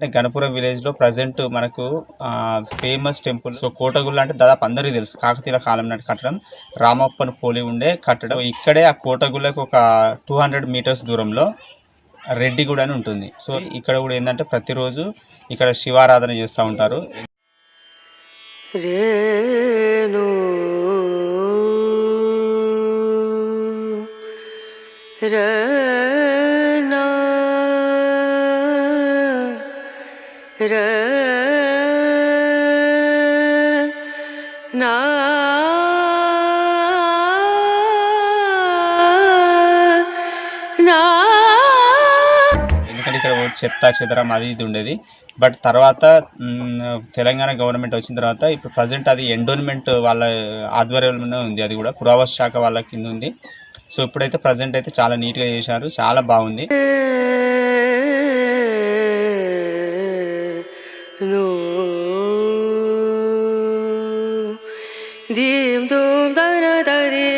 అంటే గణపురం విలేజ్లో ప్రజెంట్ మనకు ఫేమస్ టెంపుల్. సో కోటగుళ్ళు అంటే దాదాపు అందరికీ తెలుసు. కాకతీయ కాలం నాటి కట్టడం రామప్పను పోలి ఉండే కట్టడం. ఇక్కడే ఆ కోటగుళ్ళకు ఒక టూ హండ్రెడ్ మీటర్స్ దూరంలో రెడ్డిగూడ అని ఉంటుంది. సో ఇక్కడ కూడా ఏంటంటే ప్రతిరోజు ఇక్కడ శివారాధన చేస్తూ ఉంటారు. రేణు నా ఎందుకంటే ఇక్కడ చెత్త చెదరం అది ఇది ఉండేది. బట్ తర్వాత తెలంగాణ గవర్నమెంట్ వచ్చిన తర్వాత ఇప్పుడు ప్రజెంట్ అది ఎండోన్మెంట్ వాళ్ళ ఆధ్వర్యంలోనే ఉంది అది కూడా. పురావస్తు శాఖ వాళ్ళ కింద ఉంది. సో ఇప్పుడైతే ప్రజెంట్ అయితే చాలా నీట్గా చేశారు. చాలా బాగుంది.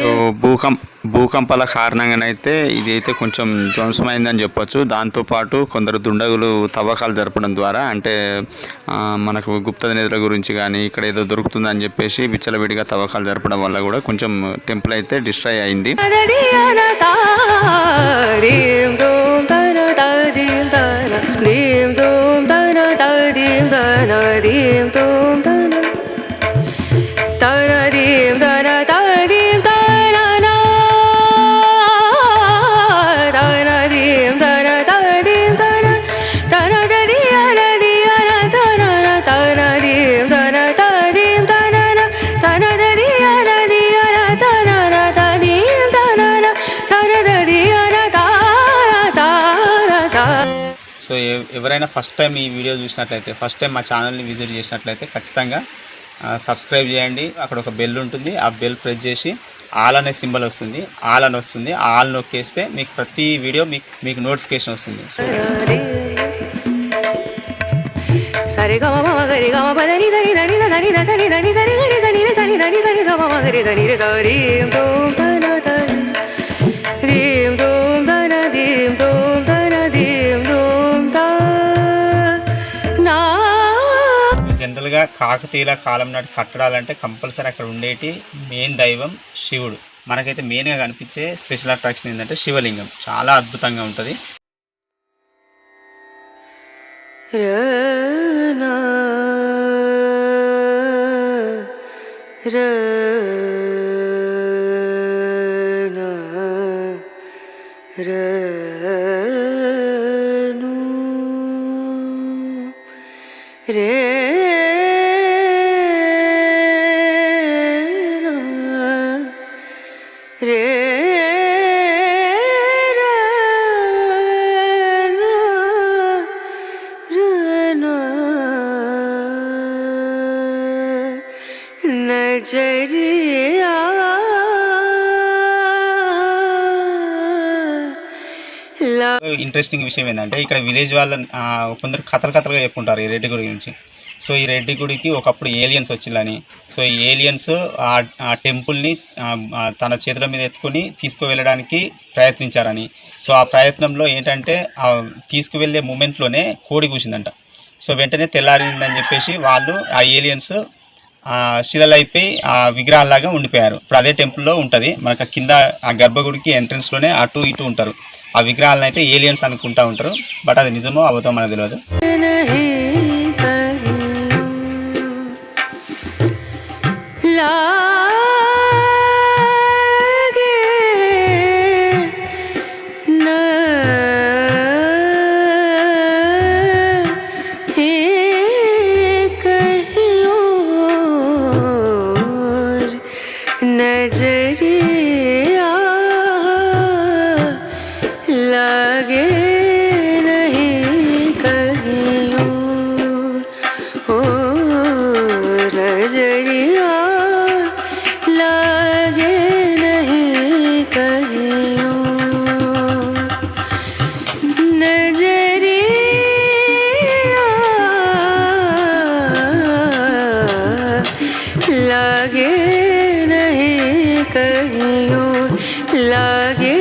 సో భూకం భూకంపాల కారణంగానైతే ఇది అయితే కొంచెం ధ్వంసమైందని చెప్పొచ్చు. దాంతోపాటు కొందరు దుండగులు తవ్వకాలు జరపడం ద్వారా అంటే మనకు గుప్త నిధుల గురించి కానీ ఇక్కడ ఏదో దొరుకుతుందని చెప్పేసి విచ్చలవిడిగా తవ్వకాలు జరపడం వల్ల కూడా కొంచెం టెంపుల్ అయితే డిస్ట్రాయ్ అయింది. సో ఎ- ఎవరైనా ఫస్ట్ టైం ఈ వీడియో చూసినట్లయితే ఫస్ట్ టైం మా ఛానల్ని విజిట్ చేసినట్లయితే ఖచ్చితంగా సబ్స్క్రైబ్ చేయండి. అక్కడ ఒక బెల్ ఉంటుంది ఆ బెల్ ప్రెస్ చేసి ఆల్ అనే సింబల్ వస్తుంది ఆల్ అని వస్తుంది ఆల్ నొక్కేస్తే మీకు ప్రతి వీడియో మీకు మీకు నోటిఫికేషన్ వస్తుంది. సో గమ మమ గరి గమ పదని సరి దని దని సరి దని సరి గరి సని రి సని దని సరి గమ మమ గరి సరి తన జనరల్గా కాకతీయుల కాలం నాటి కట్టడాలంటే కంపల్సరీ అక్కడ ఉండేటి మెయిన్ దైవం శివుడు. మనకైతే మెయిన్గా కనిపించే స్పెషల్ అట్రాక్షన్ ఏంటంటే శివలింగం. చాలా అద్భుతంగా ఉంటుంది. రే রে নজরিয়া ఇంట్రెస్టింగ్ విషయం ఏంటంటే ఇక్కడ విలేజ్ వాళ్ళ కొందరు కథలు కథలుగా చెప్పుకుంటారు ఈ రెడ్డి గురించి సో ఈ రెడ్డి గుడికి ఒకప్పుడు ఏలియన్స్ వచ్చిందని సో ఈ ఏలియన్స్ ఆ టెంపుల్ని తన చేతుల మీద ఎత్తుకొని తీసుకువెళ్ళడానికి ప్రయత్నించారని. సో ఆ ప్రయత్నంలో ఏంటంటే ఆ తీసుకువెళ్ళే మూమెంట్లోనే కోడి కూసిందంట. సో వెంటనే తెల్లారిందని చెప్పేసి వాళ్ళు ఆ ఏలియన్స్ ఆ శిలలైపోయి ఆ విగ్రహాల్లాగా ఉండిపోయారు. ఇప్పుడు అదే టెంపుల్లో ఉంటుంది. మనకు కింద ఆ గర్భగుడికి ఎంట్రన్స్లోనే అటు ఇటు ఉంటారు. ఆ విగ్రహాలను అయితే ఏలియన్స్ అనుకుంటా ఉంటారు. బట్ అది నిజమో అబద్ధం మనకు తెలియదు love लगे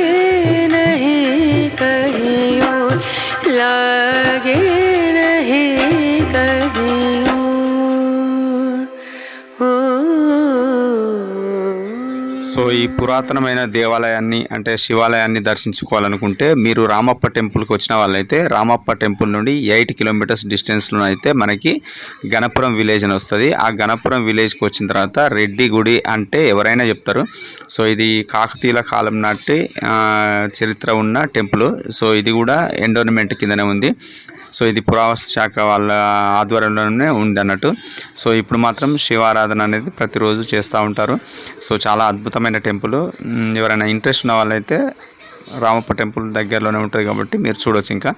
సో ఈ పురాతనమైన దేవాలయాన్ని అంటే శివాలయాన్ని దర్శించుకోవాలనుకుంటే మీరు రామప్ప టెంపుల్కి వచ్చిన వాళ్ళైతే రామప్ప టెంపుల్ నుండి ఎయిట్ కిలోమీటర్స్ డిస్టెన్స్లో అయితే మనకి గణపురం విలేజ్ అని వస్తుంది. ఆ గణపురం విలేజ్కి వచ్చిన తర్వాత రెడ్డి గుడి అంటే ఎవరైనా చెప్తారు. సో ఇది కాకతీయుల కాలం నాటి చరిత్ర ఉన్న టెంపుల్. సో ఇది కూడా ఎండోర్నమెంట్ కిందనే ఉంది. సో ఇది పురావస్తు శాఖ వాళ్ళ ఆధ్వర్యంలోనే ఉంది అన్నట్టు సో ఇప్పుడు మాత్రం శివారాధన అనేది ప్రతిరోజు చేస్తూ ఉంటారు. సో చాలా అద్భుతమైన టెంపుల్. ఎవరైనా ఇంట్రెస్ట్ ఉన్న వాళ్ళైతే రామప్ప టెంపుల్ దగ్గరలోనే ఉంటుంది కాబట్టి మీరు చూడొచ్చు ఇంకా.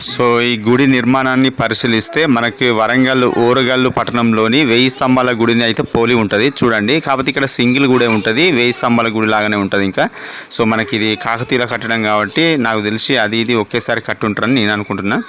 సో ఈ గుడి నిర్మాణాన్ని పరిశీలిస్తే మనకి వరంగల్ ఓరగల్లు పట్టణంలోని వెయ్యి స్తంభాల గుడిని అయితే పోలి ఉంటుంది. చూడండి. కాకపోతే ఇక్కడ సింగిల్ గుడే ఉంటుంది. వెయ్యి స్తంభాల గుడి లాగానే ఉంటుంది ఇంకా. సో మనకి ఇది కాకతీయుల కట్టడం కాబట్టి నాకు తెలిసి అది ఇది ఒకేసారి కట్టుంటారని నేను అనుకుంటున్నాను